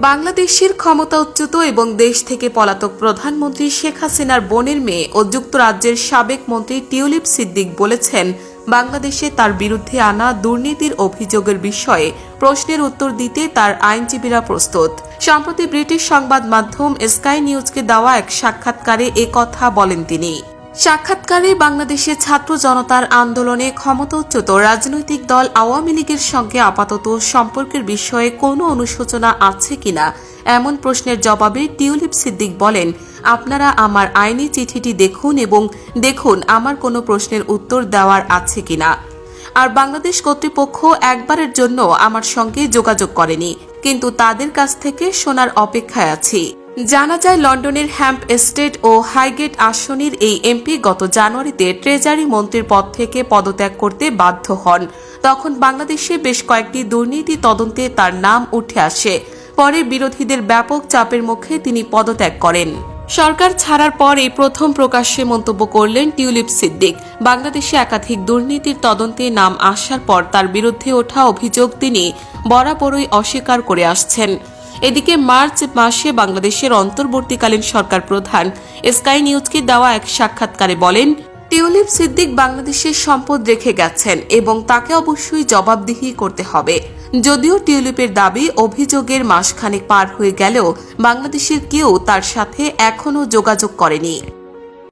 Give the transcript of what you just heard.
বাংলাদেশের ক্ষমতা ক্ষমতাচ্যুত এবং দেশ থেকে পলাতক প্রধানমন্ত্রী শেখ হাসিনার বোনের মেয়ে ও যুক্তরাজ্যের সাবেক মন্ত্রী টিউলিপ সিদ্দিক বলেছেন, বাংলাদেশে তার বিরুদ্ধে আনা দুর্নীতির অভিযোগের বিষয়ে প্রশ্নের উত্তর দিতে তার আইনজীবীরা প্রস্তুত। সম্প্রতি ব্রিটিশ সংবাদ মাধ্যম স্কাই নিউজকে দেওয়া এক সাক্ষাৎকারে কথা বলেন তিনি। সাক্ষাৎকারে বাংলাদেশের ছাত্র জনতার আন্দোলনে ক্ষমতাচ্যুত রাজনৈতিক দল আওয়ামী লীগের সঙ্গে আপাতত সম্পর্কের বিষয়ে কোনো অনুশোচনা আছে কিনা? এমন প্রশ্নের জবাবে টিউলিপ সিদ্দিক বলেন, আপনারা আমার আইনি চিঠিটি দেখুন এবং দেখুন আমার কোনো প্রশ্নের উত্তর দেওয়ার আছে কিনা। আর বাংলাদেশ কর্তৃপক্ষ একবারের জন্য আমার সঙ্গে যোগাযোগ করেনি, কিন্তু তাদের কাছ থেকে শোনার অপেক্ষায় আছি। জানা যায়, লন্ডনের হ্যাম্প এস্টেট ও হাইগেট আসনের এই এমপি গত জানুয়ারিতে ট্রেজারি মন্ত্রীর পদ থেকে পদত্যাগ করতে বাধ্য হন। তখন বাংলাদেশে বেশ কয়েকটি দুর্নীতি তদন্তে তার নাম উঠে আসে। পরে বিরোধীদের ব্যাপক চাপের মুখে তিনি পদত্যাগ করেন। সরকার ছাড়ার পর এই প্রথম প্রকাশ্যে মন্তব্য করলেন টিউলিপ সিদ্দিক। বাংলাদেশে একাধিক দুর্নীতির তদন্তে নাম আসার পর তার বিরুদ্ধে ওঠা অভিযোগ তিনি বরাবরই অস্বীকার করে আসছেন। এদিকে মার্চ মাসে বাংলাদেশের অন্তর্বর্তীকালীন সরকার প্রধান স্কাই নিউজকে দেওয়া এক সাক্ষাৎকারে বলেন, টিউলিপ সিদ্দিক বাংলাদেশের সম্পদ রেখে গেছেন এবং তাকে অবশ্যই জবাবদিহি করতে হবে। যদিও টিউলিপের দাবি অভিযোগের মাসখানেক পার হয়ে গেলেও বাংলাদেশের কেউ তার সাথে এখনও যোগাযোগ করেনি।